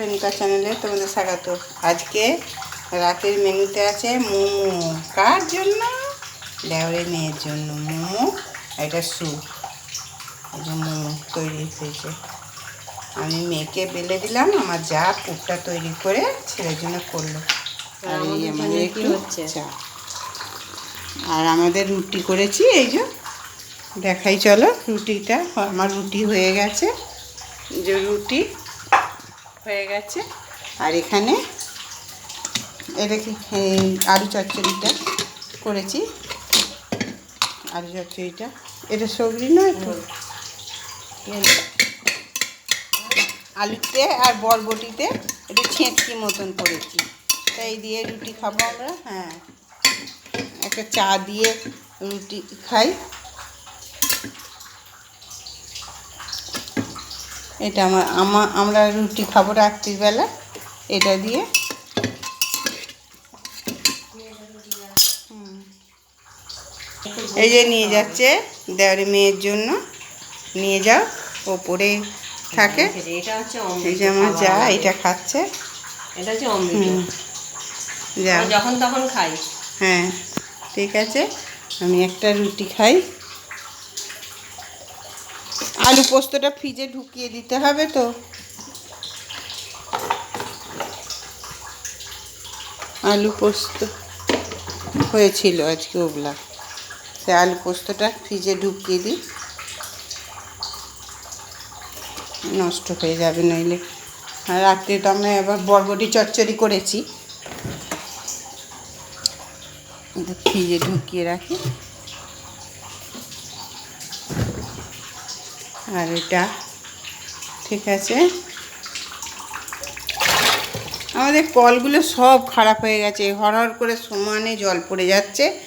রেণুকা চ্যানেলে তোমাদের স্বাগত। আজকে রাতের মেনুতে আছে মোমো। কার জন্য? দেওরের মেয়ের জন্য মোমো। এটা স্যুপ। এই যে মোমো তৈরি হয়েছে। আমি মেয়েকে বেলে দিলাম আমার যা পুরটা তৈরি করে ছেলের জন্য করল। আর এই আমাদের একটু? চা। আর আমাদের রুটি করেছি এই যে। দেখাই চলো রুটিটা আমার রুটি হয়ে গেছে। যে রুটি। হয়ে গেছে। আর এখানে এটা কি এই আলু চচ্চড়িটা করেছি। আলু চচ্চড়িটা এটা সবজি নয় তো আলুতে আর বরবটিতে একটু ছেঁচকি মতন করেছি। তাই দিয়ে রুটি খাব আমরা হ্যাঁ। একটা চা দিয়ে রুটি খাই। এটা আমার আমা- আমরা রুটি খাব রাত্রিবেলা। এটা দিয়ে। এই যে নিয়ে যাচ্ছে দেওয়ারি মেয়ের জন্য। নিয়ে যাও ওপরে থাকে। এই যে আমার যা এটা খাচ্ছে। এটা হচ্ছে যা যখন তখন খাই। হ্যাঁ ঠিক আছে। আমি একটা রুটি খাই। আলু পোস্তটা ফ্রিজে ঢুকিয়ে দিতে হবে তো। আলু পোস্ত হয়েছিল আজকে ওগুলা। সে আলু পোস্তটা ফ্রিজে ঢুকিয়ে দিই। নষ্ট হয়ে যাবে নইলে। আর রাত্রে তো আমি এবার বরবটি চচ্চড়ি করেছি। ফ্রিজে ঢুকিয়ে রাখি। আর এটা, ঠিক আছে? আমাদের কলগুলো সব খারাপ হয়ে গেছে, হরহর করে সমানে জল পড়ে যাচ্ছে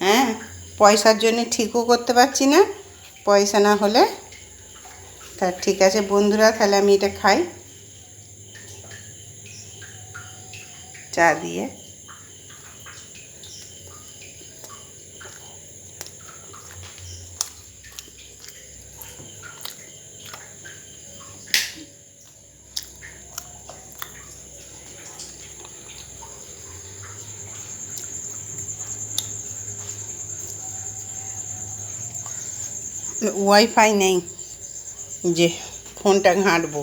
হ্যাঁ? পয়সার জন্য ঠিকও করতে পারছি না, পয়সা না হলে। তা ঠিক আছে, বন্ধুরা, তাহলে আমি এটা খাই। চা দিয়ে। ওয়াইফাই নেই, যে ফোনটা ঘাঁটবো।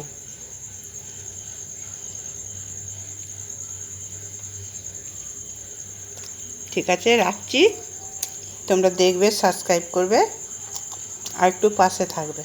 ঠিক আছে, রাখছি। তোমরা দেখবে, সাবস্ক্রাইব করবে, আর একটু পাশে থাকবে।